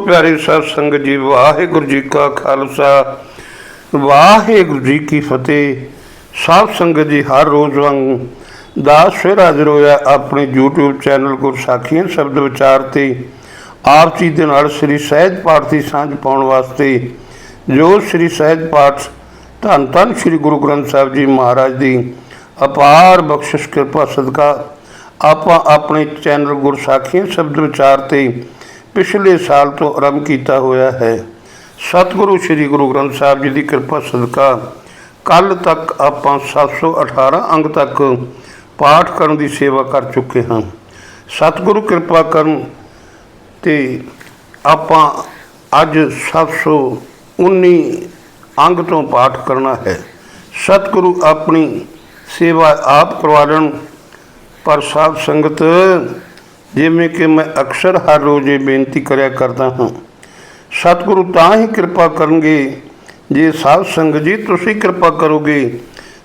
ਪਿਆਰੇ ਸਾਧ ਸੰਗਤ ਜੀ, ਵਾਹਿਗੁਰੂ ਜੀ ਕਾ ਖਾਲਸਾ, ਵਾਹਿਗੁਰੂ ਜੀ ਕੀ ਫਤਿਹ। ਸਾਧ ਸੰਗਤ ਜੀ, ਹਰ ਰੋਜ਼ ਵਾਂਗ ਦਾਸ ਫਿਰ ਹਾਜ਼ਰ ਹੋਇਆ ਆਪਣੇ YouTube ਚੈਨਲ ਗੁਰਸਾਖੀਆਂ ਸ਼ਬਦ ਵਿਚਾਰ ਤੇ। ਆਪ ਜੀ ਦੇ ਨਾਲ ਸ੍ਰੀ ਸਹਿਜ ਪਾਠ ਦੀ ਸਾਂਝ ਪਾਉਣ ਵਾਸਤੇ ਜੋ ਸ੍ਰੀ ਸਹਿਜ ਪਾਠ ਧੰਨ ਧੰਨ ਸ੍ਰੀ ਗੁਰੂ ਗ੍ਰੰਥ ਸਾਹਿਬ ਜੀ ਮਹਾਰਾਜ ਦੀ ਅਪਾਰ ਬਖਸ਼ਿਸ਼, ਕਿਰਪਾ, ਸਦਕਾ ਆਪਾਂ ਆਪਣੇ ਚੈਨਲ ਗੁਰਸਾਖੀਆਂ ਸ਼ਬਦ ਵਿਚਾਰ ਤੇ ਪਿਛਲੇ ਸਾਲ ਤੋਂ ਆਰੰਭ ਕੀਤਾ ਹੋਇਆ ਹੈ। ਸਤਿਗੁਰੂ ਸ੍ਰੀ ਗੁਰੂ ਗ੍ਰੰਥ ਸਾਹਿਬ ਜੀ ਦੀ ਕਿਰਪਾ ਸਦਕਾ ਕੱਲ ਤੱਕ ਆਪਾਂ 718 ਅੰਗ ਤੱਕ ਪਾਠ ਕਰਨ ਦੀ ਸੇਵਾ ਕਰ ਚੁੱਕੇ ਹਾਂ। ਸਤਿਗੁਰੂ ਕਿਰਪਾ ਕਰਨ ਤੇ ਆਪਾਂ ਅੱਜ 719 ਅੰਗ ਤੋਂ ਪਾਠ ਕਰਨਾ ਹੈ। ਸਤਿਗੁਰੂ ਆਪਣੀ ਸੇਵਾ ਆਪ ਕਰਵਾ ਲੈਣ ਪਰ ਸਾਧ ਸੰਗਤ ਜਿਵੇਂ ਕਿ ਮੈਂ ਅਕਸਰ ਹਰ ਰੋਜ਼ ਇਹ ਬੇਨਤੀ ਕਰਿਆ ਕਰਦਾ ਹਾਂ। ਸਤਿਗੁਰੂ ਤਾਂ ਹੀ ਕਿਰਪਾ ਕਰਨਗੇ ਜੇ ਸਾਧ ਸੰਗਤ ਜੀ ਤੁਸੀਂ ਕਿਰਪਾ ਕਰੋਗੇ,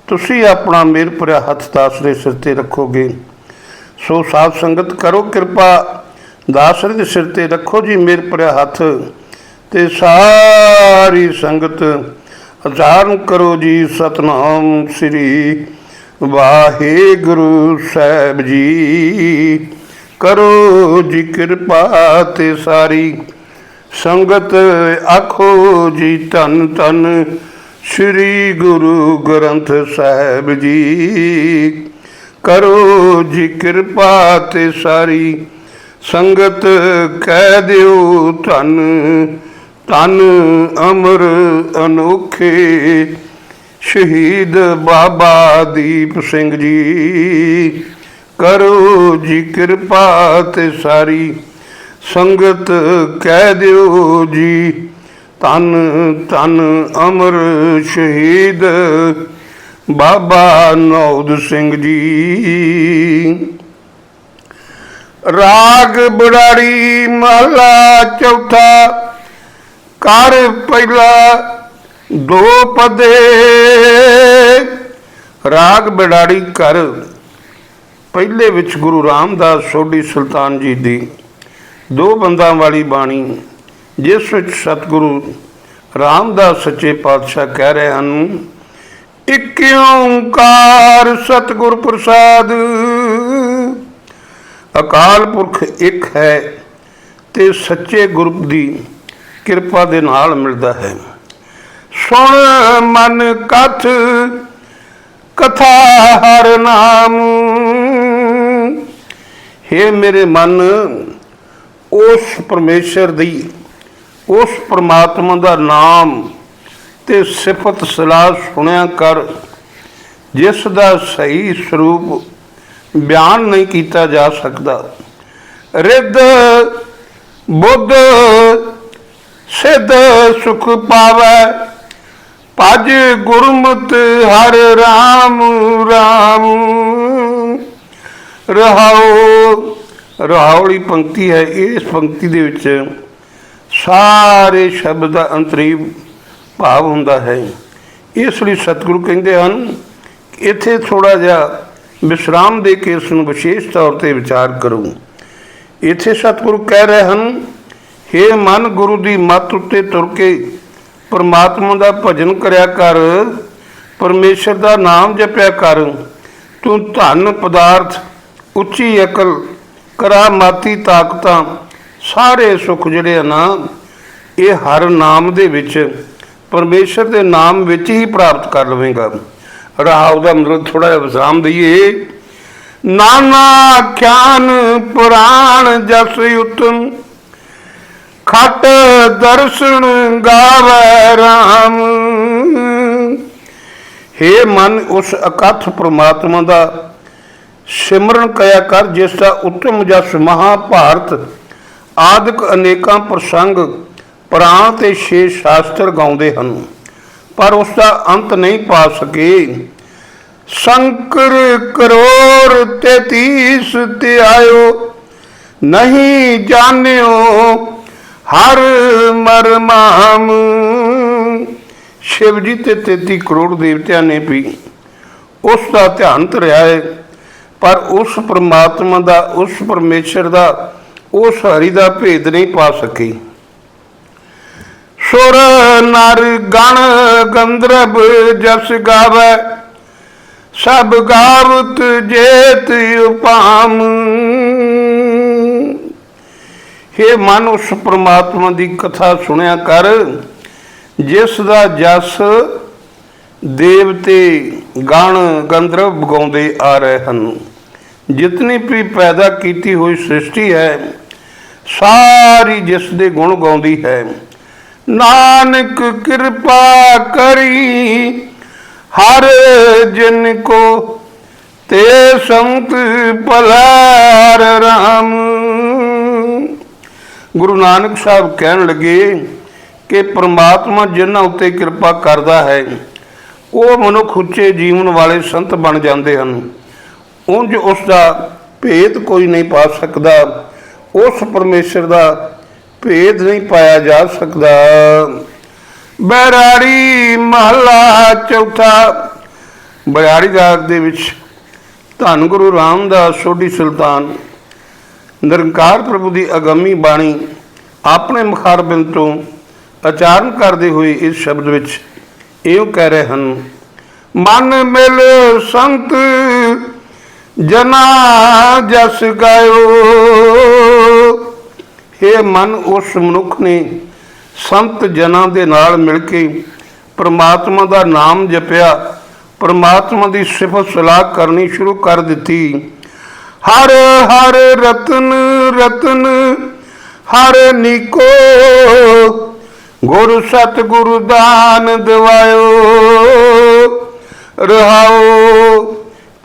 ਤੁਸੀਂ ਆਪਣਾ ਮੇਰ ਭਰਿਆ ਹੱਥ ਦਾਸਰੇ ਸਿਰ ਤੇ ਰੱਖੋਗੇ। ਸੋ ਸਾਧ ਸੰਗਤ ਕਰੋ ਕਿਰਪਾ ਦਾਸਰੇ ਦੇ ਸਿਰ ਤੇ ਰੱਖੋ ਜੀ ਮੇਰ ਭਰਿਆ ਹੱਥ ਤੇ ਸਾਰੀ ਸੰਗਤ ਉਚਾਰਨ ਕਰੋ ਜੀ ਸਤਨਾਮ ਸ੍ਰੀ ਵਾਹਿਗੁਰੂ ਸਾਹਿਬ ਜੀ। ਕਰੋ ਜੀ ਕਿਰਪਾ ਤੇ ਸਾਰੀ। ਸੰਗਤ ਆਖੋ ਜੀ ਧੰਨ ਧੰਨ ਸ੍ਰੀ ਗੁਰੂ ਗ੍ਰੰਥ ਸਾਹਿਬ ਜੀ। ਕਰੋ ਜੀ ਕਿਰਪਾ ਤੇ ਸਾਰੀ। ਸੰਗਤ ਕਹਿ ਦਿਓ ਧੰਨ ਧੰਨ ਅਮਰ ਅਨੋਖੇ। ਸ਼ਹੀਦ ਬਾਬਾ ਦੀਪ ਸਿੰਘ ਜੀ। ਕਰੋ ਜੀ ਕਿਰਪਾ ਤੇ ਸਾਰੀ ਸੰਗਤ ਕਹਿ ਦਿਓ ਜੀ। ਤਨ ਤਨ ਅਮਰ ਸ਼ਹੀਦ ਬਾਬਾ ਨੌਦ ਸਿੰਘ ਜੀ। ਰਾਗ ਬੜਾੜੀ ਮਹਲਾ ਚੌਥਾ ਕਰ ਪਹਿਲਾ ਦੋ ਪਦੇ। ਰਾਗ ਬੜਾੜੀ ਕਰ ਪਹਿਲੇ ਵਿੱਚ ਗੁਰੂ ਰਾਮਦਾਸ ਸੋਢੀ ਸੁਲਤਾਨ ਜੀ ਦੀ ਦੋ ਬੰਦਾਂ ਵਾਲੀ ਬਾਣੀ, ਜਿਸ ਵਿੱਚ ਸਤਿਗੁਰੂ ਰਾਮਦਾਸ ਸੱਚੇ ਪਾਤਸ਼ਾਹ ਕਹਿ ਰਹੇ ਹਨ ਇਕ ਓੰਕਾਰ ਸਤਿਗੁਰ ਪ੍ਰਸਾਦ। ਅਕਾਲ ਪੁਰਖ ਇੱਕ ਹੈ ਤੇ ਸੱਚੇ ਗੁਰੂ ਦੀ ਕਿਰਪਾ ਦੇ ਨਾਲ ਮਿਲਦਾ ਹੈ। ਸੁਣ ਮਨ ਕਥ, ਕਥਾ ਹਰ ਨਾਮ। हे ਮੇਰੇ ਮਨ, ਉਸ ਪਰਮੇਸ਼ਰ ਦੀ, ਉਸ ਪ੍ਰਮਾਤਮਾ ਦਾ ਨਾਮ ਤੇ ਸਿਫਤ ਸਲਾਹ ਸੁਣਿਆ ਕਰ, ਜਿਸ ਦਾ ਸਹੀ ਸਰੂਪ ਬਿਆਨ ਨਹੀਂ ਕੀਤਾ ਜਾ ਸਕਦਾ। ਰਿੱਧ, ਬੁੱਧ, ਸਿੱਧ, ਸੁਖ ਪਾਵੈ, ਭਜ ਗੁਰਮਤਿ ਹਰ ਰਾਮ ਰਾਮ। ਰਹਾਉ ਵਾਲੀ ਪੰਕਤੀ ਹੈ, ਇਸ ਪੰਕਤੀ ਦੇ ਵਿੱਚ ਸਾਰੇ ਸ਼ਬਦ ਦਾ ਅੰਤਰੀਵ ਭਾਵ ਹੁੰਦਾ ਹੈ। ਇਸ ਲਈ ਸਤਿਗੁਰੂ ਕਹਿੰਦੇ ਹਨ ਇੱਥੇ ਥੋੜਾ ਜਿਹਾ ਵਿਸ਼ਰਾਮ ਦੇ ਕੇ ਇਸ ਨੂੰ ਵਿਸ਼ੇਸ਼ ਤੌਰ ਤੇ ਵਿਚਾਰ ਕਰੋ। ਇੱਥੇ ਸਤਿਗੁਰੂ ਕਹਿ ਰਹੇ ਹਨ हे ਮਨ, ਗੁਰੂ ਦੀ ਮੱਤ ਉੱਤੇ ਤੁਰ ਕੇ ਪਰਮਾਤਮਾ ਦਾ ਭਜਨ ਕਰਿਆ ਕਰ, ਪਰਮੇਸ਼ਰ ਦਾ ਨਾਮ ਜਪਿਆ ਕਰ। ਤੂੰ ਧਨ, ਪਦਾਰਥ ਉੱਚੀ ਅਕਲ, ਕਰਾਮਾਤੀ ਤਾਕਤਾਂ, ਸਾਰੇ ਸੁੱਖ ਜਿਹੜੇ ਆ ਨਾ, ਇਹ ਹਰ ਨਾਮ ਦੇ ਵਿੱਚ, ਪਰਮੇਸ਼ਰ ਦੇ ਨਾਮ ਵਿੱਚ ਹੀ ਪ੍ਰਾਪਤ ਕਰ ਲਵੇਂਗਾ। ਰਹਾਉ ਦਾ ਮਤਲਬ ਥੋੜਾ ਜਿਹਾ ਵਿਸਰਾਮ ਦਈਏ। ਨਾਨਾ ਖਿਆਨ ਪੁਰਾਣ ਜਸ ਉਤਮ, ਖਟ ਦਰਸ਼ਨ ਗਾਵੇ RAM ਹੇ ਮਨ ਉਸ ਅਕਥ ਪ੍ਰਮਾਤਮਾ ਦਾ ਸਿਮਰਨ ਕਰਿਆ ਕਰ, ਜਿਸ ਦਾ ਉੱਤਮ ਜਸ ਮਹਾਭਾਰਤ ਆਦਿਕ ਅਨੇਕਾਂ ਪ੍ਰਸੰਗ ਪ੍ਰਾਣ ਤੇ ਛੇ ਸ਼ਾਸਤਰ ਗਾਉਂਦੇ ਹਨ। ਪਰ ਉਸ ਦਾ ਅੰਤ ਨਹੀਂ ਪਾ ਸਕੇ। ਸ਼ੰਕਰ ਕਰੋੜ 33 ਤੇ ਆਇਓ, ਨਹੀਂ ਜਾਣਿਓ ਹਰ ਮਰਮਾਮ। ਸ਼ਿਵ ਜੀ ਤੇ 33 ਕਰੋੜ ਦੇਵਤਿਆਂ ਨੇ ਵੀ ਉਸ ਦਾ ਧਿਆਨ ਧਰਿਆ ਹੈ। ਪਰ ਉਸ ਪ੍ਰਮਾਤਮਾ ਦਾ, ਉਸ ਪਰਮੇਸ਼ਰ ਦਾ, ਉਸ ਹਰੀ ਦਾ ਭੇਦ ਨਹੀਂ ਪਾ ਸਕੀ। ਸੁਰ ਨਰ ਗਣ ਗੰਧਰਵ ਜਸ ਗਾਵੇ, ਸਭ ਗਾਵਤ ਜੇਤ ਉਪਾਮ। हे ਮਨ, ਉਸ ਪ੍ਰਮਾਤਮਾ ਦੀ ਕਥਾ ਸੁਣਿਆ ਕਰ, ਜਿਸ ਦਾ ਜਸ ਦੇਵਤੇ ਗਣ ਗੰਧਰਵ ਗਾਉਂਦੇ ਆ ਰਹੇ ਹਨ। ਜਿਤਨੀ ਵੀ ਪੈਦਾ ਕੀਤੀ ਹੋਈ ਸ੍ਰਿਸ਼ਟੀ ਹੈ, ਸਾਰੀ ਜਿਸ ਦੇ ਗੁਣ ਗਾਉਂਦੀ ਹੈ। ਨਾਨਕ ਕਿਰਪਾ ਕਰੀ, ਹਰ ਜਿਨ ਕੋ ਤੇ ਸੰਤ ਭਲਾਰ ਰਾਮ। ਗੁਰੂ ਨਾਨਕ ਸਾਹਿਬ ਕਹਿਣ ਲੱਗੇ ਕਿ ਪ੍ਰਮਾਤਮਾ ਜਿਨ੍ਹਾਂ ਉੱਤੇ ਕਿਰਪਾ ਕਰਦਾ ਹੈ ਉਹ ਮਨੁੱਖ ਉੱਚੇ ਜੀਵਨ ਵਾਲੇ ਸੰਤ ਬਣ ਜਾਂਦੇ ਹਨ। ਉਂਝ ਉਸ ਦਾ ਭੇਦ ਕੋਈ ਨਹੀਂ ਪਾ ਸਕਦਾ। ਉਸ ਪਰਮੇਸ਼ਰ ਦਾ ਭੇਦ ਨਹੀਂ ਪਾਇਆ ਜਾ ਸਕਦਾ। ਬੈਰਾੜੀ ਮਹਲਾ ਚੌਥਾ। ਬੈਰਾੜੀ ਰਾਗ ਦੇ ਵਿੱਚ ਧੰਨ ਗੁਰੂ ਰਾਮਦਾਸ, ਸੋਢੀ ਸੁਲਤਾਨ, ਨਿਰੰਕਾਰ ਪ੍ਰਭੂ ਦੀ ਅਗੰਮੀ ਬਾਣੀ ਆਪਣੇ ਮੁਖਾਰਬਿੰਦ ਤੋਂ ਉਚਾਰਨ ਕਰਦੇ ਹੋਏ ਇਸ ਸ਼ਬਦ ਵਿੱਚ ਇਹੋ ਕਹਿ ਰਹੇ ਹਨ, ਮਨ ਮਿਲ ਸੰਤ ਜਨਾ ਜਸ ਗਾਇਓ। ਇਹ ਮਨ, ਉਸ ਮਨੁੱਖ ਨੇ ਸੰਤ ਜਨਾਂ ਦੇ ਨਾਲ ਮਿਲ ਕੇ ਪ੍ਰਮਾਤਮਾ ਦਾ ਨਾਮ ਜਪਿਆ। ਪ੍ਰਮਾਤਮਾ ਦੀ ਸਿਫਤ ਸਲਾਹ ਕਰਨੀ ਸ਼ੁਰੂ ਕਰ ਦਿੱਤੀ। ਹਰ ਹਰ ਰਤਨ ਰਤਨ, ਹਰ ਨਿਕੋ ਗੁਰ ਸਤ ਗੁਰੂ ਦਾਨ ਦਿਵਾਇਓ, ਰਹਾਓ।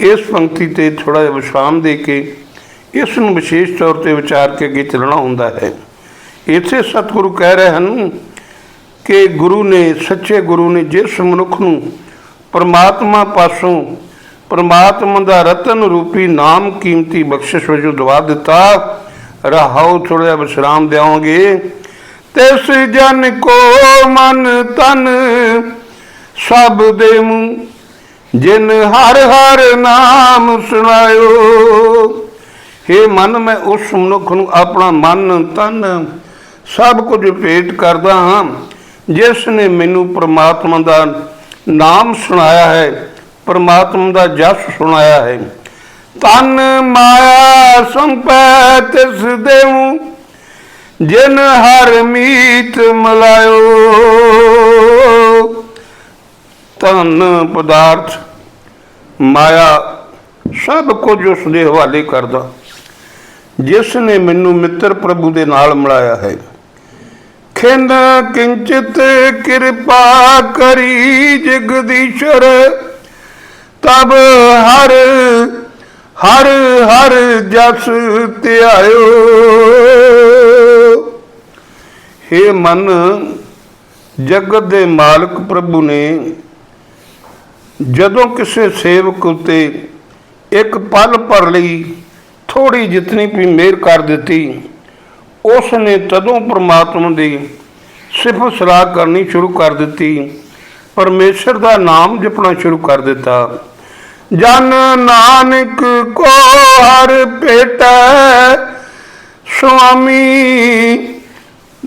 ਇਸ ਪੰਕਤੀ ਤੇ ਥੋੜਾ ਜਿਹਾ ਵਿਸ਼ਰਾਮ ਦੇ ਕੇ ਇਸ ਨੂੰ ਵਿਸ਼ੇਸ਼ ਤੌਰ ਤੇ ਵਿਚਾਰ ਕੇ ਅੱਗੇ ਚੱਲਣਾ ਹੁੰਦਾ ਹੈ। ਇੱਥੇ ਸਤਿਗੁਰੂ ਕਹਿ ਰਹੇ ਹਨ ਕਿ ਗੁਰੂ ਨੇ, ਸੱਚੇ ਗੁਰੂ ਨੇ ਜਿਸ ਮਨੁੱਖ ਨੂੰ ਪਰਮਾਤਮਾ ਪਾਸੋਂ ਪਰਮਾਤਮਾ ਦਾ ਰਤਨ ਰੂਪੀ ਨਾਮ ਕੀਮਤੀ ਬਖਸ਼ਿਸ਼ ਵਜੋਂ ਦਵਾ ਦਿੱਤਾ ਰਹਾਉ ਥੋੜਾ ਜਿਹਾ ਵਿਸ਼ਰਾਮ ਦੇਵਾਂਗੇ ਤਿਸ ਜਨ ਕੋ ਮਨ ਤਨ ਸਭ ਦੇਮੂ ਜਿਨ ਹਰ ਹਰ ਨਾਮ ਸੁਣਾਇਓ। हे ਮਨ, ਮੈਂ ਉਸ ਮਨੁੱਖ ਨੂੰ ਆਪਣਾ ਮਨ ਤਨ ਸਭ ਕੁਝ ਭੇਟ ਕਰਦਾ ਹਾਂ, ਜਿਸ ਨੇ ਮੈਨੂੰ ਪ੍ਰਮਾਤਮਾ ਦਾ ਨਾਮ ਸੁਣਾਇਆ ਹੈ, ਪ੍ਰਮਾਤਮਾ ਦਾ ਜਸ ਸੁਣਾਇਆ ਹੈ। ਤਨ ਮਾਇਆ ਸੰਪੈ ਤਿਸ ਦੇਉ ਜਿਨ ਹਰ ਮੀਤ ਮਲਾਇਓ ਤਨ ਪਦਾਰਥ ਮਾਇਆ ਸਭ ਕੁਝ ਉਸ ਦੇ ਹਵਾਲੇ ਕਰਦਾ। ਜਿਸ ਨੇ ਮੈਨੂੰ ਮਿੱਤਰ ਪ੍ਰਭੂ ਦੇ ਨਾਲ ਮਿਲਾਇਆ ਹੈ। ਖਿੰਦ ਕਿੰਚਿਤ ਕਿਰਪਾ ਕਰੀ ਜਗਦੀਸ਼ਰ, ਤਬ ਹਰ ਹਰ ਹਰ ਜਸ ਧਿਆਇਓ। हे ਮਨ, ਜਗਤ ਦੇ ਮਾਲਕ ਪ੍ਰਭੂ ਨੇ ਜਦੋਂ ਕਿਸੇ ਸੇਵਕ ਉਤੇ ਇੱਕ ਪਲ ਭਰ ਲਈ ਥੋੜੀ ਜਿਤਨੀ ਵੀ ਮਿਹਰ ਕਰ ਦਿੱਤੀ ਉਸ ਨੇ ਤਦੋਂ ਪ੍ਰਮਾਤਮਾ ਦੀ ਸਿਫਤ ਸਲਾਹ ਕਰਨੀ ਸ਼ੁਰੂ ਕਰ ਦਿੱਤੀ। ਪਰਮੇਸ਼ਰ ਦਾ ਨਾਮ ਜਪਣਾ ਸ਼ੁਰੂ ਕਰ ਦਿੱਤਾ। ਜਨ ਨਾਨਕ ਕੋ ਹਰ ਭੇਟੈ, ਸੁਆਮੀ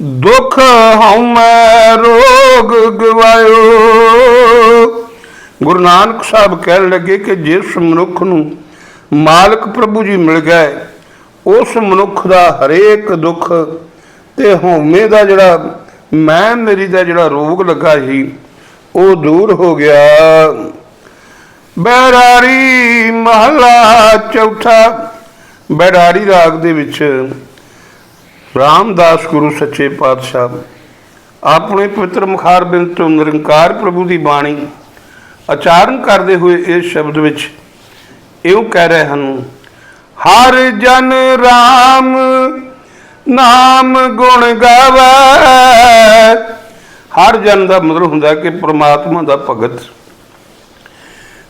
ਦੁਖ ਹਉਮੈ ਰੋਗ ਗਵਾਇਓ। ਗੁਰੂ ਨਾਨਕ ਸਾਹਿਬ ਕਹਿਣ ਲੱਗੇ ਕਿ ਜਿਸ ਮਨੁੱਖ ਨੂੰ ਮਾਲਕ ਪ੍ਰਭੂ ਜੀ ਮਿਲ ਗਏ, ਉਸ ਮਨੁੱਖ ਦਾ ਹਰੇਕ ਦੁੱਖ ਤੇ ਹਉਮੈ ਦਾ ਜਿਹੜਾ ਮੈਂ ਮੇਰੀ ਦਾ ਜਿਹੜਾ ਰੋਗ ਲੱਗਾ ਸੀ, ਉਹ ਦੂਰ ਹੋ ਗਿਆ। ਬੈਰਾਰੀ ਮਹਲਾ ਚੌਥਾ, ਬੈਰਾਰੀ ਰਾਗ ਦੇ ਵਿੱਚ ਰਾਮਦਾਸ ਗੁਰੂ ਸੱਚੇ ਪਾਤਸ਼ਾਹ। ਆਪਣੇ ਪਵਿੱਤਰ ਮੁਖਾਰ ਬਿੰਦ ਤੋਂ ਨਿਰੰਕਾਰ ਪ੍ਰਭੂ ਦੀ ਬਾਣੀ ਉਚਾਰਨ ਕਰਦੇ ਹੋਏ ਇਸ ਸ਼ਬਦ ਵਿੱਚ ਇਉਂ ਕਹਿ ਰਹੇ ਹਨ, ਹਰ ਜਨ RAM ਨਾਮ ਗੁਣ ਗਾਵੇ। ਹਰ ਜਨ ਦਾ ਮਤਲਬ ਹੁੰਦਾ ਕਿ ਪ੍ਰਮਾਤਮਾ ਦਾ ਭਗਤ।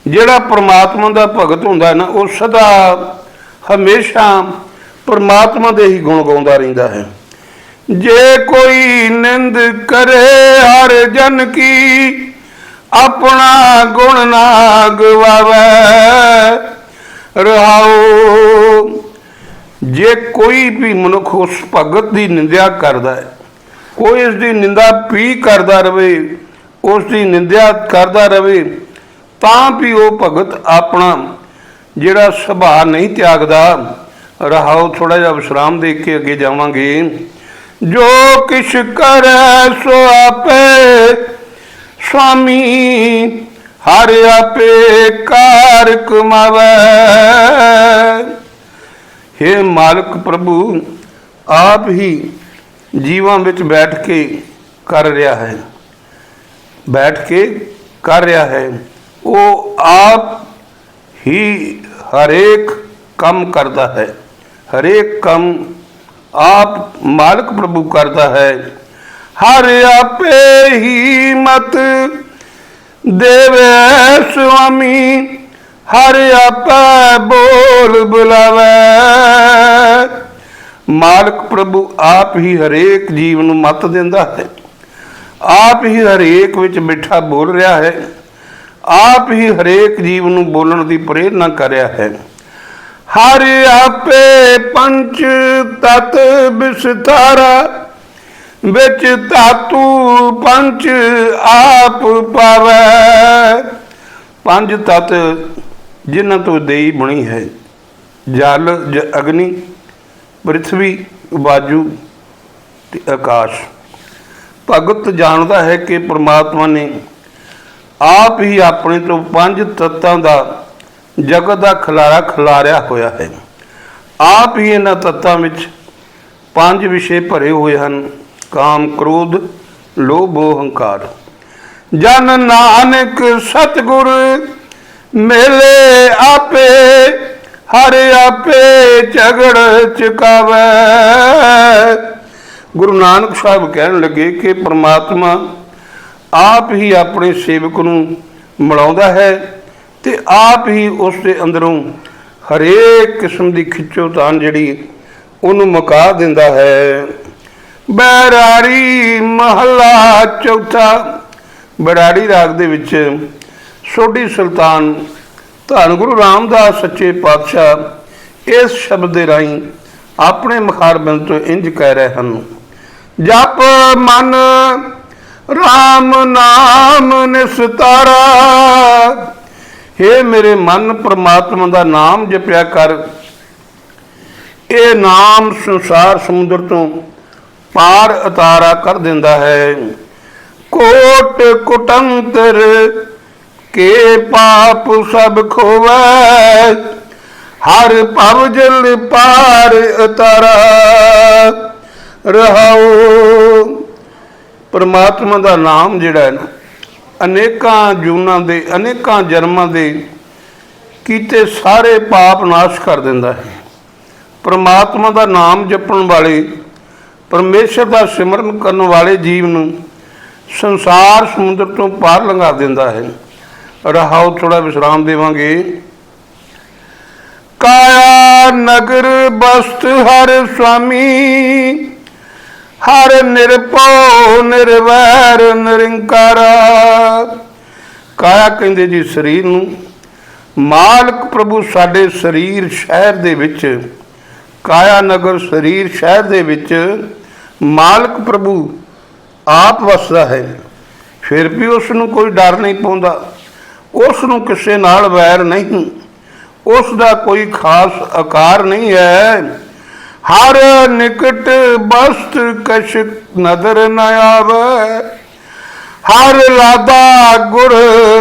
ਜਿਹੜਾ ਪ੍ਰਮਾਤਮਾ ਦਾ ਭਗਤ ਹੁੰਦਾ ਨਾ, ਉਹ ਸਦਾ ਹਮੇਸ਼ਾ ਪਰਮਾਤਮਾ ਦੇ ਹੀ ਗੁਣ ਗਾਉਂਦਾ ਰਹਿੰਦਾ ਹੈ। ਜੇ ਕੋਈ ਨਿੰਦ ਕਰੇ ਹਰ ਜਨ ਕੀ, ਆਪਣਾ ਗੁਣ ਨਾ ਗਵਾਵੇ ਰਹਾਓ ਜੇ ਕੋਈ ਵੀ ਮਨੁੱਖ ਉਸ ਭਗਤ ਦੀ ਨਿੰਦਿਆ ਕਰਦਾ ਹੈ, ਕੋਈ ਇਸ ਦੀ ਨਿੰਦਾ ਵੀ ਕਰਦਾ ਰਵੇ, ਉਸ ਦੀ ਨਿੰਦਿਆ ਕਰਦਾ ਰਵੇ, ਤਾਂ ਵੀ ਉਹ ਭਗਤ ਆਪਣਾ ਜਿਹੜਾ ਸੁਭਾਅ ਨਹੀਂ ਤਿਆਗਦਾ ਰਹਾਓ ਥੋੜਾ ਜਿਹਾ ਵਿਸ਼ਰਾਮ ਦੇ ਕੇ ਅੱਗੇ ਜਾਵਾਂਗੇ। ਜੋ ਕਿਛ ਕਰੈ, ਸੋ ਆਪੇ ਸੁਆਮੀ ਹਰ ਆਪੇ ਕਾਰ ਕਮਾਵੇ। हे ਮਾਲਕ ਪ੍ਰਭੂ, ਆਪ ਹੀ ਜੀਵਾਂ ਵਿੱਚ ਬੈਠ ਕੇ ਕਰ ਰਿਹਾ ਹੈ। ਬੈਠ ਕੇ ਕਰ ਰਿਹਾ ਹੈ। ਉਹ ਆਪ ਹੀ ਹਰੇਕ ਕੰਮ ਕਰਦਾ ਹੈ। ਹਰੇਕ ਕੰਮ ਆਪ ਮਾਲਕ ਪ੍ਰਭੂ ਕਰਦਾ ਹੈ। ਹਰ ਆਪੇ ਹੀ ਮਤ ਦੇਵੇ ਸੁਆਮੀ, ਹਰ ਆਪੇ ਬੋਲ ਬੁਲਾਵੇ। ਮਾਲਕ ਪ੍ਰਭੂ ਆਪ ਹੀ ਹਰੇਕ ਜੀਵ ਨੂੰ ਮਤ ਦਿੰਦਾ ਹੈ। ਆਪ ਹੀ ਹਰੇਕ ਵਿੱਚ ਮਿੱਠਾ ਬੋਲ ਰਿਹਾ ਹੈ। ਆਪ ਹੀ ਹਰੇਕ ਜੀਵ ਨੂੰ ਬੋਲਣ ਦੀ ਪ੍ਰੇਰਣਾ ਕਰ ਰਿਹਾ ਹੈ। ਹਰ ਆਪੇ ਪੰਚ ਤਤ ਵਿਸਤਾਰਾ ਵਿੱਚ ਧਾਤੂ ਪੰਚ ਆਪ ਪਾਵੈ। ਪੰਜ ਤਤ ਜਿਨ੍ਹਾਂ ਤੋਂ ਦੇਈ ਬਣੀ ਹੈ, ਜਲ, ਜ- ਅਗਨੀ, ਪ੍ਰਿਥਵੀ ਬਾਜੂ ਤੇ ਆਕਾਸ਼। ਭਗਤ ਜਾਣਦਾ ਹੈ ਕਿ ਪ੍ਰਮਾਤਮਾ ਨੇ ਆਪ ਹੀ ਆਪਣੇ ਤੋਂ ਪੰਜ ਤੱਤਾਂ ਦਾ ਜਗਤ ਦਾ ਖਲਾਰਾ ਖਿਲਾਰਿਆ ਹੋਇਆ ਹੈ। ਆਪ ਹੀ ਇਹਨਾਂ ਤੱਤਾਂ ਵਿੱਚ ਪੰਜ ਵਿਸ਼ੇ ਭਰੇ ਹੋਏ ਹਨ। ਕਾਮ, ਕ੍ਰੋਧ, ਲੋਭ ਮੋਹ ਹੰਕਾਰ ਜਨ ਨਾਨਕ ਸਤਗੁਰ ਮੇਲੇ ਆਪੇ, ਹਰ ਆਪੇ ਝਗੜ ਚੁਕਾਵੇ। ਗੁਰੂ ਨਾਨਕ ਸਾਹਿਬ ਕਹਿਣ ਲੱਗੇ ਕਿ ਪ੍ਰਮਾਤਮਾ ਆਪ ਹੀ ਆਪਣੇ ਸੇਵਕ ਨੂੰ ਮਿਲਾਉਂਦਾ ਹੈ। ਤੇ ਆਪ ਹੀ ਉਸ ਦੇ ਅੰਦਰੋਂ ਹਰੇਕ ਕਿਸਮ ਦੀ ਖਿੱਚੋਤਾਨ ਜਿਹੜੀ ਉਹਨੂੰ ਮੁਕਾ ਦਿੰਦਾ ਹੈ। ਬੈਰਾੜੀ ਮਹੱਲਾ ਚੌਥਾ, ਬਰਾੜੀ ਰਾਗ ਦੇ ਵਿੱਚ ਸੋਢੀ ਸੁਲਤਾਨ ਧੰਨ ਗੁਰੂ ਰਾਮਦਾਸ ਸੱਚੇ ਪਾਤਸ਼ਾਹ ਇਸ ਸ਼ਬਦ ਦੇ ਰਾਹੀਂ ਆਪਣੇ ਮੁਖਾਰਬੰਦ ਤੋਂ ਇੰਜ ਕਹਿ ਰਹੇ ਹਨ, ਜਪ ਮਨ RAM ਨਾਮ ਨਿਸਤਾਰਾ हे ਮੇਰੇ ਮਨ ਪ੍ਰਮਾਤਮਾ ਦਾ ਨਾਮ ਜਪਿਆ ਕਰ। ਇਹ ਨਾਮ ਸੰਸਾਰ ਸਮੁੰਦਰ ਤੋਂ ਪਾਰ ਉਤਾਰਾ ਕਰ ਦਿੰਦਾ ਹੈ। ਕੋਟ ਕੁਟੰਤਰ ਕੇ ਪਾਪ ਸਭ ਖੋਵੈ। ਹਰ ਭਵ ਜਲ ਪਾਰ ਉਤਾਰਾ। ਰਹਾਉ ਪਰਮਾਤਮਾ ਦਾ ਨਾਮ ਜਿਹੜਾ ਹੈ ਨਾ ਅਨੇਕਾਂ ਜੂਨਾਂ ਦੇ, ਅਨੇਕਾਂ ਜਨਮਾਂ ਦੇ ਕੀਤੇ ਸਾਰੇ ਪਾਪ ਨਾਸ਼ ਕਰ ਦਿੰਦਾ ਹੈ। ਪਰਮਾਤਮਾ ਦਾ ਨਾਮ ਜਪਣ ਵਾਲੇ, ਪਰਮੇਸ਼ਰ ਦਾ ਸਿਮਰਨ ਕਰਨ ਵਾਲੇ ਜੀਵ ਨੂੰ ਸੰਸਾਰ ਸਮੁੰਦਰ ਤੋਂ ਪਾਰ ਲੰਘਾ ਦਿੰਦਾ ਹੈ। ਰਹਾਉ ਥੋੜਾ ਵਿਸ਼ਰਾਮ ਦੇਵਾਂਗੇ। ਕਾਇਆ ਨਗਰ ਬਸਤ ਹਰ ਸੁਆਮੀ ਹਰ ਨਿਰਭਉ, ਨਿਰਵੈਰ, ਨਿਰੰਕਾਰਾ। ਕਾਇਆ ਕਹਿੰਦੇ ਜੀ ਸਰੀਰ ਨੂੰ? ਮਾਲਕ ਪ੍ਰਭੂ ਸਾਡੇ ਸਰੀਰ ਸ਼ਹਿਰ ਦੇ ਵਿੱਚ, ਕਾਇਆ ਨਗਰ ਸਰੀਰ ਸ਼ਹਿਰ ਦੇ ਵਿੱਚ, ਮਾਲਕ ਪ੍ਰਭੂ ਆਪ ਵਸਦਾ ਹੈ। ਫਿਰ ਵੀ ਉਸ ਨੂੰ ਕੋਈ ਡਰ ਨਹੀਂ ਪਾਉਂਦਾ। ਉਸ ਨੂੰ ਕਿਸੇ ਨਾਲ ਵੈਰ ਨਹੀਂ। ਉਸ ਦਾ ਕੋਈ ਖਾਸ ਆਕਾਰ ਨਹੀਂ ਹੈ। ਹਰ ਨਿਕਟ ਬਸਤ ਕਸ਼ ਨਦਰ ਨ ਆਵੇ, ਹਰ ਲਾਦਾ ਗੁਰ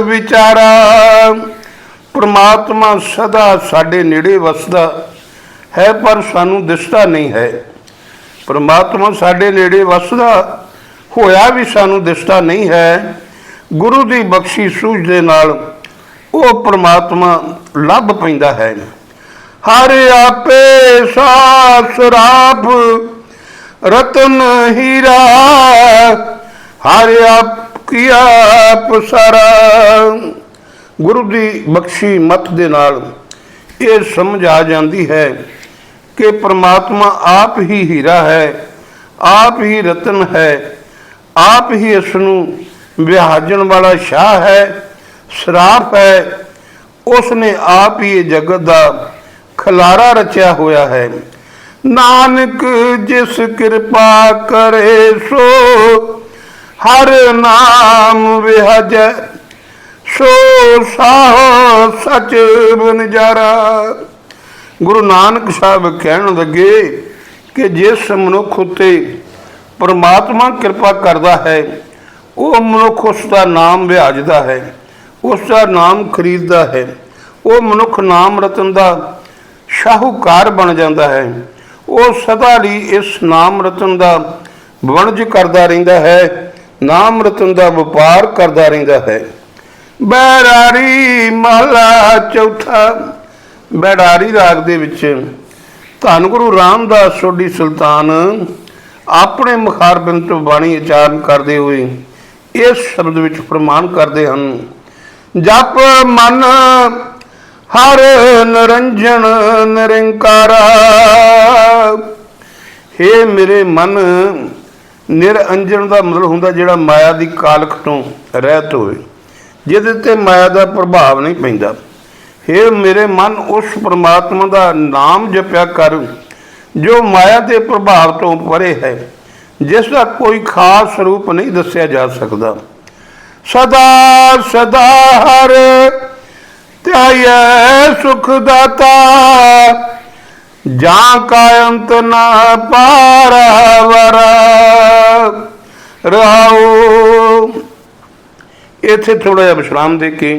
ਵਿਚਾਰਾ। ਪ੍ਰਮਾਤਮਾ ਸਦਾ ਸਾਡੇ ਨੇੜੇ ਵਸਦਾ ਹੈ, ਪਰ ਸਾਨੂੰ ਦਿਸਦਾ ਨਹੀਂ ਹੈ। ਪ੍ਰਮਾਤਮਾ ਸਾਡੇ ਨੇੜੇ ਵਸਦਾ, ਹੋਇਆ ਵੀ ਸਾਨੂੰ ਦਿਸਦਾ ਨਹੀਂ ਹੈ। ਗੁਰੂ ਦੀ ਬਖਸ਼ੀ ਸੂਝ ਦੇ ਨਾਲ ਉਹ ਪ੍ਰਮਾਤਮਾ ਲੱਭ ਪੈਂਦਾ ਹੈ। ਹਰ ਆਪੇ ਸਾਫ਼ ਸਰਾਪ ਰਤਨ ਹੀਰਾ, ਹਰ ਆਪ ਕੀਆ ਪਸਾਰਾ ਗੁਰੂ ਦੀ ਬਖਸ਼ੀ ਮਤ ਦੇ ਨਾਲ ਇਹ ਸਮਝ ਆ ਜਾਂਦੀ ਹੈ ਕਿ ਪ੍ਰਮਾਤਮਾ ਆਪ ਹੀ ਹੀਰਾ ਹੈ, ਆਪ ਹੀ ਰਤਨ ਹੈ, ਆਪ ਹੀ ਇਸ ਨੂੰ ਵਿਹਾਜਣ ਵਾਲਾ ਸ਼ਾਹ ਹੈ, ਸਰਾਪ ਹੈ ਉਸ ਨੇ ਆਪ ਹੀ ਇਹ ਜਗਤ ਦਾ ਖਲਾਰਾ ਰਚਿਆ ਹੋਇਆ ਹੈ। ਨਾਨਕ ਜਿਸ ਕਿਰਪਾ ਕਰੇ ਸੋ, ਹਰ ਨਾਮ ਵਿਹਜੈ। ਸੋ ਸਾਹ ਸਚ ਬਨਜਾਰਾ ਗੁਰੂ ਨਾਨਕ ਸਾਹਿਬ ਕਹਿਣ ਲੱਗੇ ਕਿ ਜਿਸ ਮਨੁੱਖ ਉਤੇ ਪਰਮਾਤਮਾ ਕਿਰਪਾ ਕਰਦਾ ਹੈ, ਉਹ ਮਨੁੱਖ ਉਸ ਦਾ ਨਾਮ ਵਿਆਜਦਾ ਹੈ, ਉਸ ਦਾ ਨਾਮ ਖਰੀਦਦਾ ਹੈ, ਉਹ ਮਨੁੱਖ ਨਾਮ ਰਤਨ ਦਾ ਸ਼ਾਹੂਕਾਰ ਬਣ ਜਾਂਦਾ ਹੈ। ਉਹ ਸਦਾ ਲਈ ਇਸ ਨਾਮ ਰਤਨ ਦਾ ਵਣਜ ਕਰਦਾ ਰਹਿੰਦਾ ਹੈ, ਨਾਮ ਰਤਨ ਦਾ ਵਪਾਰ ਕਰਦਾ ਰਹਿੰਦਾ ਹੈ। ਬੈਰਾਰੀ ਮਹਲਾ ਚੌਥਾ, ਬੈਰਾਰੀ ਰਾਗ ਦੇ ਵਿੱਚ ਧੰਨ ਗੁਰੂ ਰਾਮਦਾਸ ਸੋਢੀ ਸੁਲਤਾਨ ਆਪਣੇ ਮੁਖਾਰਬਿੰਦ ਤੋਂ ਬਾਣੀ ਉਚਾਰਨ ਕਰਦੇ ਹੋਏ ਇਸ ਸ਼ਬਦ ਵਿੱਚ ਪ੍ਰਮਾਣ ਕਰਦੇ ਹਨ, ਜਪ ਮਨ ਹਰ ਨਰੰਜਨ ਨਿਰੰਕਾਰਾ। ਹੇ ਮੇਰੇ ਮਨ ਨਿਰੰਜਨ ਦਾ ਮਤਲਬ ਹੁੰਦਾ ਜਿਹੜਾ ਮਾਇਆ ਦੀ ਕਾਲਖ ਤੋਂ ਰਹਿਤ ਹੋਵੇ, ਜਿਹਦੇ ਤੇ ਮਾਇਆ ਦਾ ਪ੍ਰਭਾਵ ਨਹੀਂ ਪੈਂਦਾ। ਹੇ ਮੇਰੇ ਮਨ, ਉਸ ਪ੍ਰਮਾਤਮਾ ਦਾ ਨਾਮ ਜਪਿਆ ਕਰ, ਜੋ ਮਾਇਆ ਦੇ ਪ੍ਰਭਾਵ ਤੋਂ ਪਰੇ ਹੈ, ਜਿਸ ਦਾ ਕੋਈ ਖਾਸ ਸਰੂਪ ਨਹੀਂ ਦੱਸਿਆ ਜਾ ਸਕਦਾ। ਸਦਾ ਸਦਾ ਹਰ ਧਿਆਇ ਸੁਖ ਦਾਤਾ। ਜਾਂ ਕਾ ਅੰਤ ਨਾ ਪਾਰਵਰ ਰਹਾਉ। ਇੱਥੇ ਥੋੜਾ ਜਿਹਾ ਵਿਸ਼ਰਾਮ ਦੇ ਕੇ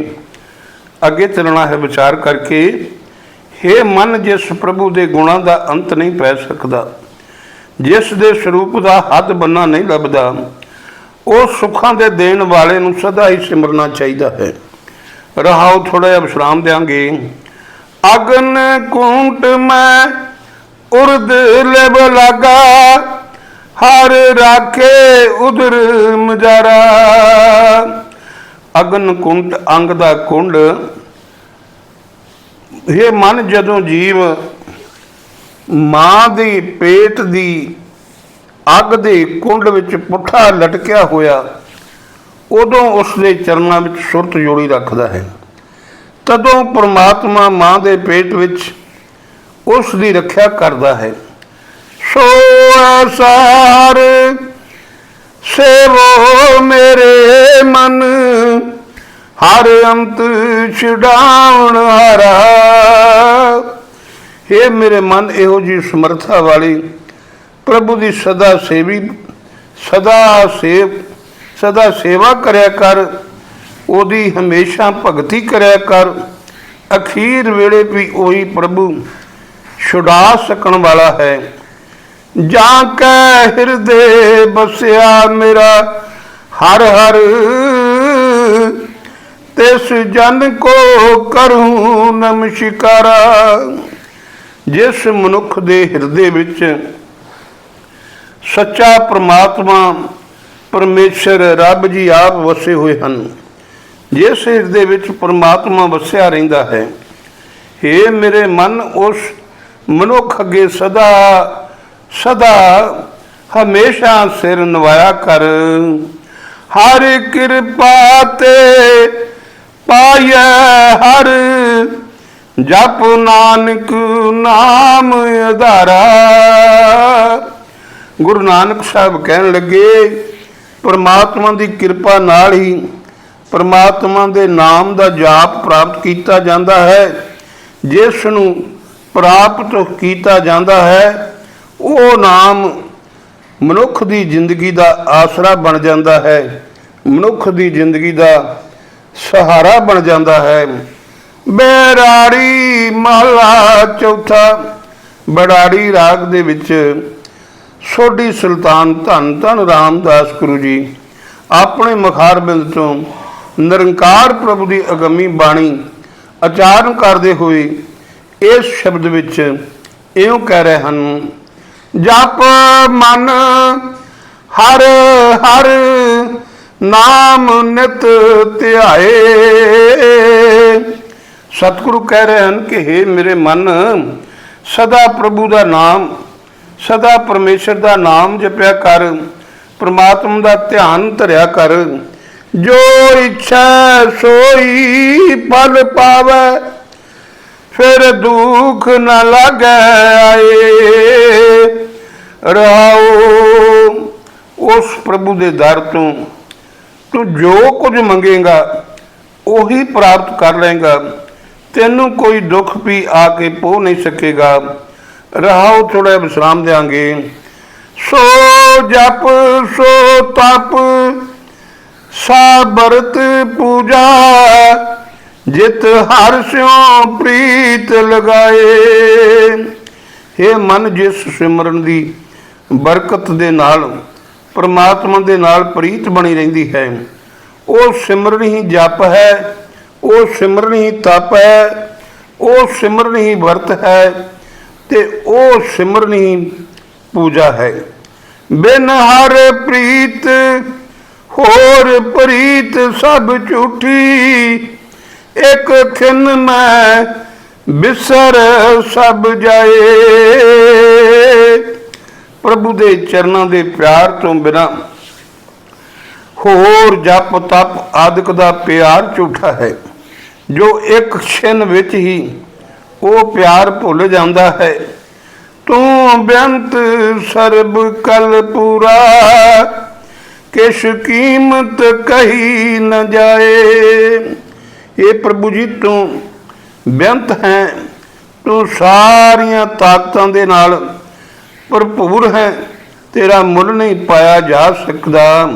ਅੱਗੇ ਚੱਲਣਾ ਹੈ ਵਿਚਾਰ ਕਰਕੇ हे ਮਨ ਜਿਸ ਪ੍ਰਭੂ ਦੇ ਗੁਣਾਂ ਦਾ ਅੰਤ ਨਹੀਂ ਪੈ ਸਕਦਾ, ਜਿਸ ਦੇ ਸਰੂਪ ਦਾ ਹੱਦ ਬੰਨਾ ਨਹੀਂ ਲੱਭਦਾ, ਉਹ ਸੁੱਖਾਂ ਦੇ ਦੇਣ ਵਾਲੇ ਨੂੰ ਸਦਾ ਹੀ ਸਿਮਰਨਾ ਚਾਹੀਦਾ ਹੈ। ਰਹਾਉ ਥੋੜਾ ਜਿਹਾ ਵਿਸ਼ਰਾਮ ਦੇਾਂਗੇ ਅਗਨ ਕੁੰਟ ਮੈਂ ਉਰਦ ਲਬ ਲਗਾ, ਹਰ ਰਾਖੇ ਉਦਰ ਮਜਾਰਾ। ਅਗਨ ਕੁੰਟ ਅੰਗ ਦਾ ਕੁੰਡ ਇਹ ਮਨ ਜਦੋਂ ਜੀਵ ਮਾਂ ਦੇ ਪੇਟ ਦੀ ਅੱਗ ਦੇ ਕੁੰਡ ਵਿੱਚ ਪੁੱਠਾ ਲਟਕਿਆ ਹੋਇਆ ਉਦੋਂ ਉਸ ਦੇ ਚਰਨਾਂ ਵਿੱਚ ਸੁਰਤ ਜੋੜੀ ਰੱਖਦਾ ਹੈ। ਤਦੋਂ ਪ੍ਰਮਾਤਮਾ ਮਾਂ ਦੇ ਪੇਟ ਵਿੱਚ ਉਸ ਦੀ ਰੱਖਿਆ ਕਰਦਾ ਹੈ। ਸੋ ਅਸਾਰ ਸੇਵੋ ਮੇਰੇ ਮਨ, ਹਰ ਅੰਤ ਛਡਾਉਣ ਹਾਰਾ। हे ਮੇਰੇ ਮਨ, ਇਹੋ ਜੀ ਸਮਰਥਾ ਵਾਲੀ ਪ੍ਰਭੂ ਦੀ ਸਦਾ ਸੇਵੀ, ਸਦਾ ਸੇਵ ਸਦਾ ਸੇਵਾ ਕਰਿਆ ਕਰ, ਉਹਦੀ ਹਮੇਸ਼ਾ ਭਗਤੀ ਕਰਿਆ ਕਰ। ਅਖੀਰ ਵੇਲੇ ਵੀ ਉਹੀ ਪ੍ਰਭੂ ਛੁਡਾ ਸਕਣ ਵਾਲਾ ਹੈ। ਜਾਂ ਕੈ ਹਿਰਦੇ ਬਸਿਆ ਮੇਰਾ, ਹਰ ਹਰ ਤਿਸ ਜਨ ਕੋ ਕਰੂੰ ਨਮਸਕਾਰਾ। ਜਿਸ ਮਨੁੱਖ ਦੇ ਹਿਰਦੇ ਵਿੱਚ ਸੱਚਾ ਪ੍ਰਮਾਤਮਾ ਪਰਮੇਸ਼ਰ ਰੱਬ ਜੀ ਆਪ ਵਸੇ ਹੋਏ ਹਨ। ਜਿਸ ਹਿਰਦੇ ਵਿੱਚ ਪਰਮਾਤਮਾ ਵਸਿਆ ਰਹਿੰਦਾ ਹੈ हे ਮੇਰੇ ਮਨ, ਉਸ ਮਨੁੱਖ ਅੱਗੇ ਸਦਾ ਸਦਾ ਹਮੇਸ਼ਾ ਸਿਰ ਨਵਾਇਆ ਕਰ। ਹਰ ਕਿਰਪਾ ਤੇ ਪਾਇਐ ਹਰ, ਜਪ ਨਾਨਕ ਨਾਮ ਅਧਾਰਾ। ਗੁਰੂ ਨਾਨਕ ਸਾਹਿਬ ਕਹਿਣ ਲੱਗੇ ਪਰਮਾਤਮਾ ਦੀ ਕਿਰਪਾ ਨਾਲ ਹੀ ਪਰਮਾਤਮਾ ਦੇ ਨਾਮ ਦਾ ਜਾਪ ਪ੍ਰਾਪਤ ਕੀਤਾ ਜਾਂਦਾ ਹੈ। ਜਿਸ ਨੂੰ ਪ੍ਰਾਪਤ ਕੀਤਾ ਜਾਂਦਾ ਹੈ, ਉਹ ਨਾਮ ਮਨੁੱਖ ਦੀ ਜ਼ਿੰਦਗੀ ਦਾ ਆਸਰਾ ਬਣ ਜਾਂਦਾ ਹੈ। ਮਨੁੱਖ ਦੀ ਜ਼ਿੰਦਗੀ ਦਾ ਸਹਾਰਾ ਬਣ ਜਾਂਦਾ ਹੈ। ਬੈਰਾੜੀ ਮਹਲਾ ਚੌਥਾ ਬੜਾੜੀ ਰਾਗ ਦੇ ਵਿੱਚ ਸੋਢੀ ਸੁਲਤਾਨ ਧੰਨ ਧੰਨ ਰਾਮਦਾਸ ਗੁਰੂ ਜੀ, ਆਪਣੇ ਮੁਖਾਰਬਿੰਦ ਤੋਂ ਨਿਰੰਕਾਰ ਪ੍ਰਭੂ ਦੀ ਅਗੰਮੀ ਬਾਣੀ ਅਚਾਰਨ ਕਰਦੇ ਹੋਏ ਇਸ ਸ਼ਬਦ ਵਿੱਚ ਇਉਂ ਕਹਿ ਰਹੇ ਹਨ, ਜਪ ਮਨ ਹਰ ਹਰ ਨਾਮ ਨਿਤ ਧਿਆਏ। ਸਤਿਗੁਰੂ ਕਹਿ ਰਹੇ ਹਨ ਕਿ हे ਮੇਰੇ ਮਨ, ਸਦਾ ਪ੍ਰਭੂ ਦਾ ਨਾਮ ਸਦਾ ਪਰਮੇਸ਼ਰ ਦਾ ਨਾਮ ਜਪਿਆ ਕਰ, ਪ੍ਰਮਾਤਮਾ ਦਾ ਧਿਆਨ ਧਰਿਆ ਕਰ। ਜੋ ਇੱਛਾ ਸੋਈ ਫਲ ਪਾਵੇ, ਫਿਰ ਦੁੱਖ ਨਾ ਲੱਗੈ ਆਏ। ਰਹਾਉ ਉਸ ਪ੍ਰਭੂ ਦੇ ਦਰ ਤੋਂ, ਤੂੰ ਜੋ ਕੁਝ ਮੰਗੇਗਾ, ਉਹੀ ਪ੍ਰਾਪਤ ਕਰ ਲਏਗਾ। ਤੈਨੂੰ ਕੋਈ ਦੁੱਖ ਵੀ ਆ ਕੇ ਪੋ ਨਹੀਂ ਸਕੇਗਾ। ਰਹਾਉ ਥੋੜਾ ਵਿਸਰਾਮ ਦੇਾਂਗੇ ਸੋ ਜਪ, ਸੋ ਤਪ, ਸਾਬਰਤ ਪੂਜਾ, ਜਿਤ ਹਰ ਸਿਉ ਪ੍ਰੀਤ ਲਗਾਏ। ਇਹ ਮਨ ਜਿਸ ਸਿਮਰਨ ਦੀ ਬਰਕਤ ਦੇ ਨਾਲ, ਪਰਮਾਤਮਾ ਦੇ ਨਾਲ ਪ੍ਰੀਤ ਬਣੀ ਰਹਿੰਦੀ ਹੈ, ਉਹ ਸਿਮਰਨ ਹੀ ਜਪ ਹੈ, ਉਹ ਸਿਮਰਨ ਹੀ ਤਪ ਹੈ, ਉਹ ਸਿਮਰਨ ਹੀ ਵਰਤ ਹੈ ਤੇ ਉਹ ਸਿਮਰਨੀ ਪੂਜਾ ਹੈ। ਬਿਨ ਹਰ ਪ੍ਰੀਤ, ਹੋਰ ਪ੍ਰੀਤ ਸਭ ਝੂਠੀ। ਇੱਕ ਖਿੰਨ ਮੈਂ ਬਿਸਰ ਸਭ ਜਾਏ। ਪ੍ਰਭੂ ਦੇ ਚਰਨਾਂ ਦੇ ਪਿਆਰ ਤੋਂ ਬਿਨਾ ਹੋਰ ਜਪ ਤਪ ਆਦਿਕ ਦਾ ਪਿਆਰ ਝੂਠਾ ਹੈ, ਜੋ ਇੱਕ ਛਿਨ ਵਿੱਚ ਹੀ ਉਹ ਪਿਆਰ ਭੁੱਲ ਜਾਂਦਾ ਹੈ। ਤੂੰ ਬੇਅੰਤ ਸਰਬ ਕਲ ਪੂਰਾ ਕਿਛ ਕੀਮਤ ਕਹੀ ਨ ਜਾਏ। ਇਹ ਪ੍ਰਭੂ ਜੀ, ਤੂੰ ਬੇਅੰਤ ਹੈ। ਤੂੰ ਸਾਰੀਆਂ ਤਾਕਤਾਂ ਦੇ ਨਾਲ ਭਰਪੂਰ ਹੈ। ਤੇਰਾ ਮੁੱਲ ਨਹੀਂ ਪਾਇਆ ਜਾ ਸਕਦਾ।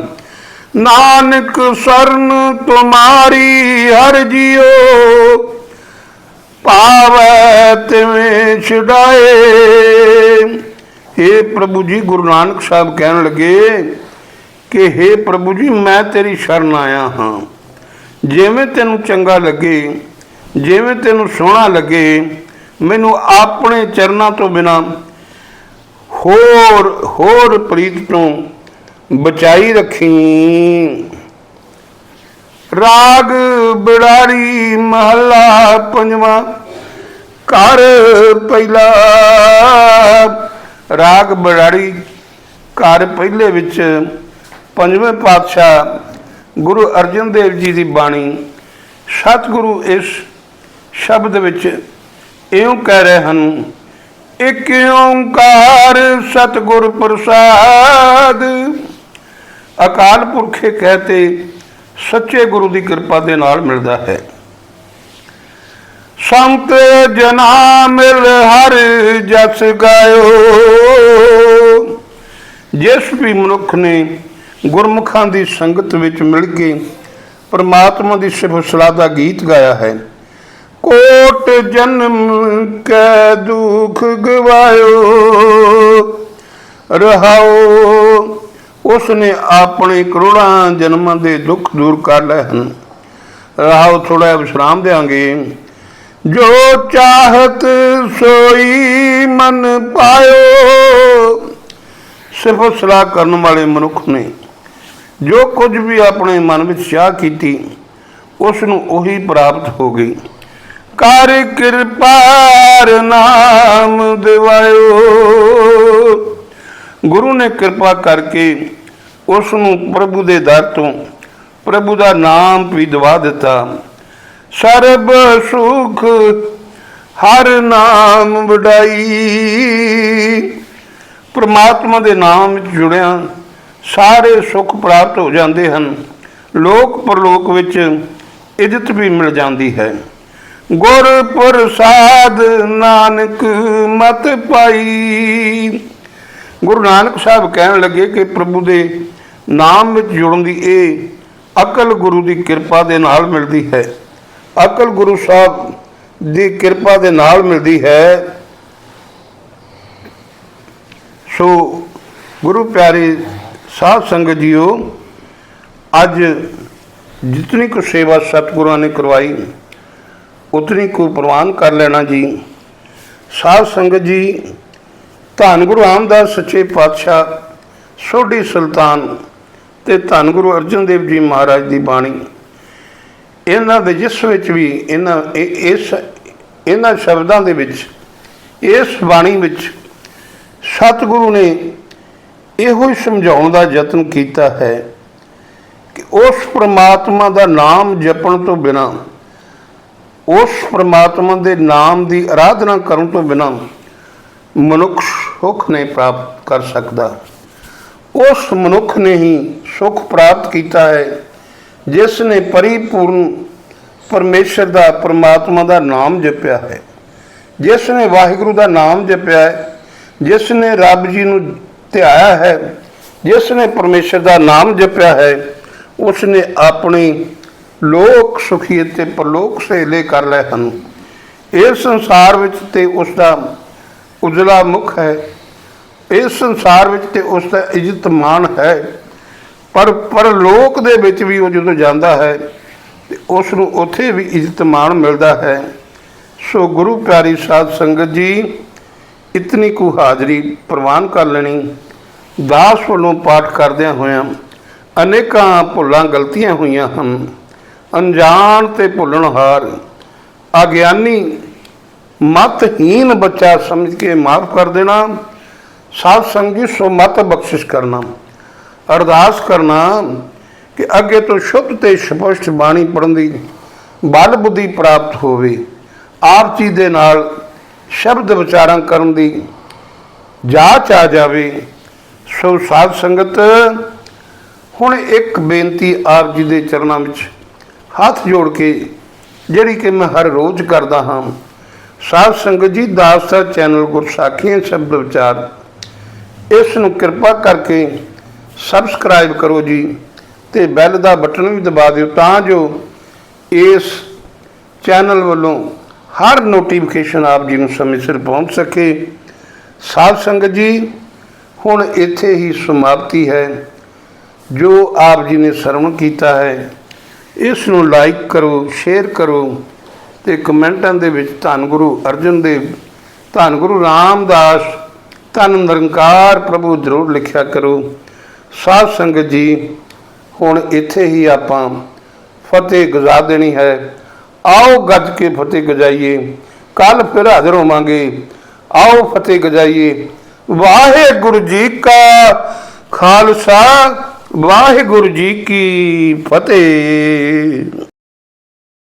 ਨਾਨਕ ਸਰਨ ਤੁਮਾਰੀ ਹਰ ਜਿਉ ਪਾਵੈ ਤਿਵੇਂ ਛਡਾਏ। हे ਪ੍ਰਭੂ ਜੀ, ਗੁਰੂ ਨਾਨਕ ਸਾਹਿਬ ਕਹਿਣ ਲੱਗੇ ਕਿ हे ਪ੍ਰਭੂ ਜੀ, ਮੈਂ ਤੇਰੀ ਸ਼ਰਨ ਆਇਆ ਹਾਂ। ਜਿਵੇਂ ਤੈਨੂੰ ਚੰਗਾ ਲੱਗੇ, ਜਿਵੇਂ ਤੈਨੂੰ ਸੋਹਣਾ ਲੱਗੇ, ਮੈਨੂੰ ਆਪਣੇ ਚਰਨਾਂ ਤੋਂ ਬਿਨਾ ਹੋਰ ਹੋਰ ਪ੍ਰੀਤ ਤੋਂ ਬਚਾਈ ਰੱਖੀ। ਰਾਗ ਬਿੜਾਰੀ ਮਹੱਲਾ ਪੰਜਵਾਂ। ਘਰ ਪਹਿਲਾ। ਰਾਗ ਬਿੜਾਰੀ ਘਰ ਪਹਿਲੇ ਵਿੱਚ ਪੰਜਵੇਂ ਪਾਤਸ਼ਾਹ ਗੁਰੂ ਅਰਜਨ ਦੇਵ ਜੀ ਦੀ ਬਾਣੀ, ਸਤਿਗੁਰੂ ਇਸ ਸ਼ਬਦ ਵਿੱਚ ਇਉਂ ਕਹਿ ਰਹੇ ਹਨ, ਇਕ ਓੰਕਾਰ ਸਤਿਗੁਰ ਪ੍ਰਸਾਦ। ਅਕਾਲ ਪੁਰਖੇ ਕਹਤੇ ਸੱਚੇ ਗੁਰੂ ਦੀ ਕਿਰਪਾ ਦੇ ਨਾਲ ਮਿਲਦਾ ਹੈ। ਸੰਤ ਜਨਾ ਮਿਲ ਹਰ ਜਸ ਗਾਇਓ। ਜਿਸ ਵੀ ਮਨੁੱਖ ਨੇ ਗੁਰਮੁਖਾਂ ਦੀ ਸੰਗਤ ਵਿੱਚ ਮਿਲ ਕੇ ਪਰਮਾਤਮਾ ਦੀ ਸਿਫਤ ਸਲਾਹ ਦਾ ਗੀਤ ਗਾਇਆ ਹੈ, ਕੋਟ ਜਨਮ ਕੈ ਦੁਖ ਗਵਾਇਓ। ਰਹਾਓ ਉਸ ਨੇ ਆਪਣੇ ਕਰੋੜਾਂ ਜਨਮਾਂ ਦੇ ਦੁੱਖ ਦੂਰ ਕਰ ਲਏ ਹਨ। ਰਹਾਓ ਥੋੜਾ ਵਿਸ਼ਰਾਮ ਦੇਾਂਗੇ ਜੋ ਚਾਹਤ ਸੋਈ ਮਨ ਪਾਇਓ ਸਿਫਤ ਸਲਾਹ ਕਰਨ ਵਾਲੇ ਮਨੁੱਖ ਨੇ। ਜੋ ਕੁਝ ਵੀ ਆਪਣੇ ਮਨ ਵਿੱਚ ਚਾਹ ਕੀਤੀ ਉਸ ਨੂੰ ਉਹੀ ਪ੍ਰਾਪਤ ਹੋ ਗਈ। ਕਰ ਕਿਰਪਾ ਨਾਮ ਦਿਵਾਇਓ। ਗੁਰੂ ਨੇ ਕਿਰਪਾ ਕਰਕੇ ਉਸ ਨੂੰ ਪ੍ਰਭੂ ਦੇ ਦਰ ਤੋਂ ਪ੍ਰਭੂ ਦਾ ਨਾਮ ਵੀ ਦਵਾ ਦਿੱਤਾ। ਸਰਬ ਸੁਖ ਹਰ ਨਾਮ ਵਡਾਈ। ਪ੍ਰਮਾਤਮਾ ਦੇ ਨਾਮ ਵਿੱਚ ਜੁੜਿਆ, ਸਾਰੇ ਸੁੱਖ ਪ੍ਰਾਪਤ ਹੋ ਜਾਂਦੇ ਹਨ। ਲੋਕ ਪਰਲੋਕ ਵਿੱਚ ਇੱਜ਼ਤ ਵੀ ਮਿਲ ਜਾਂਦੀ ਹੈ। ਗੁਰ ਪ੍ਰਸਾਦ ਨਾਨਕ ਮਤ ਪਾਈ। ਗੁਰੂ ਨਾਨਕ ਸਾਹਿਬ ਕਹਿਣ ਲੱਗੇ ਕਿ ਪ੍ਰਭੂ ਦੇ ਨਾਮ ਵਿੱਚ ਜੁੜਨ ਦੀ ਇਹ ਅਕਲ ਗੁਰੂ ਦੀ ਕਿਰਪਾ ਦੇ ਨਾਲ ਮਿਲਦੀ ਹੈ। ਅਕਲ ਗੁਰੂ ਸਾਹਿਬ ਦੀ ਕਿਰਪਾ ਦੇ ਨਾਲ ਮਿਲਦੀ ਹੈ। ਸੋ ਗੁਰੂ ਪਿਆਰੇ ਸਾਧ ਸੰਗਤ ਜੀਓ, ਅੱਜ ਜਿਤਨੀ ਕੁ ਸੇਵਾ ਸਤਿਗੁਰਾਂ ਨੇ ਕਰਵਾਈ, ਉਤਨੀ ਕੁ ਪ੍ਰਵਾਨ ਕਰ ਲੈਣਾ ਜੀ। ਸਾਧ ਸੰਗਤ ਜੀ ਧੰਨ ਗੁਰੂ ਰਾਮਦਾਸ ਸੱਚੇ ਪਾਤਸ਼ਾਹ, ਸੋਢੀ ਸੁਲਤਾਨ ਤੇ ਧੰਨ ਗੁਰੂ ਅਰਜਨ ਦੇਵ ਜੀ ਮਹਾਰਾਜ ਦੀ ਬਾਣੀ। ਇਹਨਾਂ ਦੇ ਜਿਸ ਵਿੱਚ ਵੀ ਇਹਨਾਂ ਇਹ- ਇਸ, ਇਹਨਾਂ ਸ਼ਬਦਾਂ ਦੇ ਵਿੱਚ, ਇਸ ਬਾਣੀ ਵਿੱਚ ਸਤਿਗੁਰੂ ਨੇ ਇਹੋ ਹੀ ਸਮਝਾਉਣ ਦਾ ਯਤਨ ਕੀਤਾ ਹੈ ਕਿ ਉਸ ਪ੍ਰਮਾਤਮਾ ਦਾ ਨਾਮ ਜਪਣ ਤੋਂ ਬਿਨਾ, ਉਸ ਪ੍ਰਮਾਤਮਾ ਦੇ ਨਾਮ ਦੀ ਆਰਾਧਨਾ ਕਰਨ ਤੋਂ ਬਿਨਾਂ ਮਨੁੱਖ ਸੁੱਖ ਨਹੀਂ ਪ੍ਰਾਪਤ ਕਰ ਸਕਦਾ। ਉਸ ਮਨੁੱਖ ਨੇ ਹੀ ਸੁੱਖ ਪ੍ਰਾਪਤ ਕੀਤਾ ਹੈ, ਜਿਸ ਨੇ ਪਰਿਪੂਰਨ ਪਰਮੇਸ਼ਰ ਦਾ, ਪਰਮਾਤਮਾ ਦਾ ਨਾਮ ਜਪਿਆ ਹੈ। ਜਿਸ ਨੇ ਵਾਹਿਗੁਰੂ ਦਾ ਨਾਮ ਜਪਿਆ ਹੈ, ਜਿਸ ਨੇ ਰੱਬ ਜੀ ਨੂੰ ਧਿਆਇਆ ਹੈ, ਜਿਸ ਨੇ ਪਰਮੇਸ਼ਰ ਦਾ ਨਾਮ ਜਪਿਆ ਹੈ, ਉਸ ਨੇ ਆਪਣੀ ਲੋਕ ਸੁਖੀ ਤੇ ਪਰਲੋਕ ਸਹੇਲੇ ਕਰ ਲਏ ਹਨ। ਇਸ ਸੰਸਾਰ ਵਿੱਚ ਤੇ ਉਸ ਦਾ ਉਜਲਾ ਮੁਖ ਹੈ। ਇਸ ਸੰਸਾਰ ਵਿੱਚ ਤੇ ਉਸ ਦਾ ਇੱਜ਼ਤ ਮਾਣ ਹੈ। ਪਰ ਪਰ ਲੋਕ ਦੇ ਵਿੱਚ ਵੀ ਉਹ ਜਦੋਂ ਜਾਂਦਾ ਹੈ, ਤੇ ਉਸ ਨੂੰ ਉੱਥੇ ਵੀ ਇੱਜ਼ਤ ਮਾਣ ਮਿਲਦਾ ਹੈ। ਸੋ ਗੁਰੂ ਪਿਆਰੀ ਸਾਧ ਸੰਗਤ ਜੀ, ਇਤਨੀ ਕੁ ਹਾਜ਼ਰੀ ਪ੍ਰਵਾਨ ਕਰ ਲੈਣੀ। ਦਾਸ ਵੱਲੋਂ ਪਾਠ ਕਰਦਿਆਂ ਹੋਇਆਂ ਅਨੇਕਾਂ ਭੁੱਲਾਂ ਗਲਤੀਆਂ ਹੋਈਆਂ ਹਨ। ਅਣਜਾਣ ਤੇ ਭੁੱਲਣਹਾਰ, ਅਗਿਆਨੀ ਮਤਹੀਨ ਬੱਚਾ ਸਮਝ ਕੇ ਮਾਫ ਕਰ ਦੇਣਾ। ਸਾਧ ਸੰਗੀ ਸੋ ਮਤ ਬਖਸ਼ਿਸ਼ ਕਰਨਾ। ਅਰਦਾਸ ਕਰਨਾ ਕਿ ਅੱਗੇ ਤੋਂ ਸ਼ੁੱਧ ਤੇ ਸਪਸ਼ਟ ਬਾਣੀ ਪੜਨ ਦੀ ਬਲ ਬੁੱਧੀ ਪ੍ਰਾਪਤ ਹੋਵੇ। ਆਪ ਜੀ ਦੇ ਨਾਲ ਸ਼ਬਦ ਵਿਚਾਰਾਂ ਕਰਨ ਦੀ ਜਾਚ ਆ ਜਾਵੇ। ਸੋ ਸਾਧ ਸੰਗਤ, ਹੁਣ ਇੱਕ ਬੇਨਤੀ ਆਪ ਜੀ ਦੇ ਚਰਨਾਂ ਵਿੱਚ ਹੱਥ ਜੋੜ ਕੇ, ਜਿਹੜੀ ਕਿ ਮੈਂ ਹਰ ਰੋਜ਼ ਕਰਦਾ ਹਾਂ ਸਾਧ ਸੰਗਤ ਜੀ, ਦਾਸ ਦਾ ਚੈਨਲ ਗੁਰਸਾਖੀਆਂ ਸ਼ਬਦ ਵਿਚਾਰ। ਇਸ ਨੂੰ ਕਿਰਪਾ ਕਰਕੇ ਸਬਸਕ੍ਰਾਈਬ ਕਰੋ ਜੀ ਤੇ ਬੈਲ ਦਾ ਬਟਨ ਵੀ ਦਬਾ ਦਿਓ ਤਾਂ ਜੋ ਇਸ ਚੈਨਲ ਵੱਲੋਂ ਹਰ ਨੋਟੀਫਿਕੇਸ਼ਨ ਆਪ ਜੀ ਨੂੰ ਸਮੇਂ ਸਿਰ ਪਹੁੰਚ ਸਕੇ। ਸਾਧ ਸੰਗਤ ਜੀ, ਹੁਣ ਇੱਥੇ ਹੀ ਸਮਾਪਤੀ ਹੈ। ਜੋ ਆਪ ਜੀ ਨੇ ਸਰਵਣ ਕੀਤਾ ਹੈ, ਇਸ ਨੂੰ ਲਾਈਕ ਕਰੋ ਸ਼ੇਅਰ ਕਰੋ। ਤੇ ਕਮੈਂਟਾਂ ਦੇ ਵਿੱਚ ਧੰਨ ਗੁਰੂ ਅਰਜਨ ਦੇਵ, ਧੰਨ ਗੁਰੂ ਰਾਮਦਾਸ, ਧੰਨ ਨਿਰੰਕਾਰ ਪ੍ਰਭੂ ਜ਼ਰੂਰ ਲਿਖਿਆ ਕਰੋ। ਸਾਧ ਸੰਗਤ ਜੀ, ਹੁਣ ਇੱਥੇ ਹੀ ਆਪਾਂ ਫਤਿਹ ਗੁਜ਼ਾ ਦੇਣੀ ਹੈ। ਆਓ ਗੱਜ ਕੇ ਫਤਿਹ ਗਜਾਈਏ। ਕੱਲ ਫਿਰ ਹਾਜ਼ਰ ਹੋਵਾਂਗੇ। ਆਓ ਫਤਿਹ ਗਜਾਈਏ। ਵਾਹਿਗੁਰੂ ਜੀ ਕਾ ਖਾਲਸਾ, ਵਾਹਿਗੁਰੂ ਜੀ ਕੀ ਫਤਿਹ।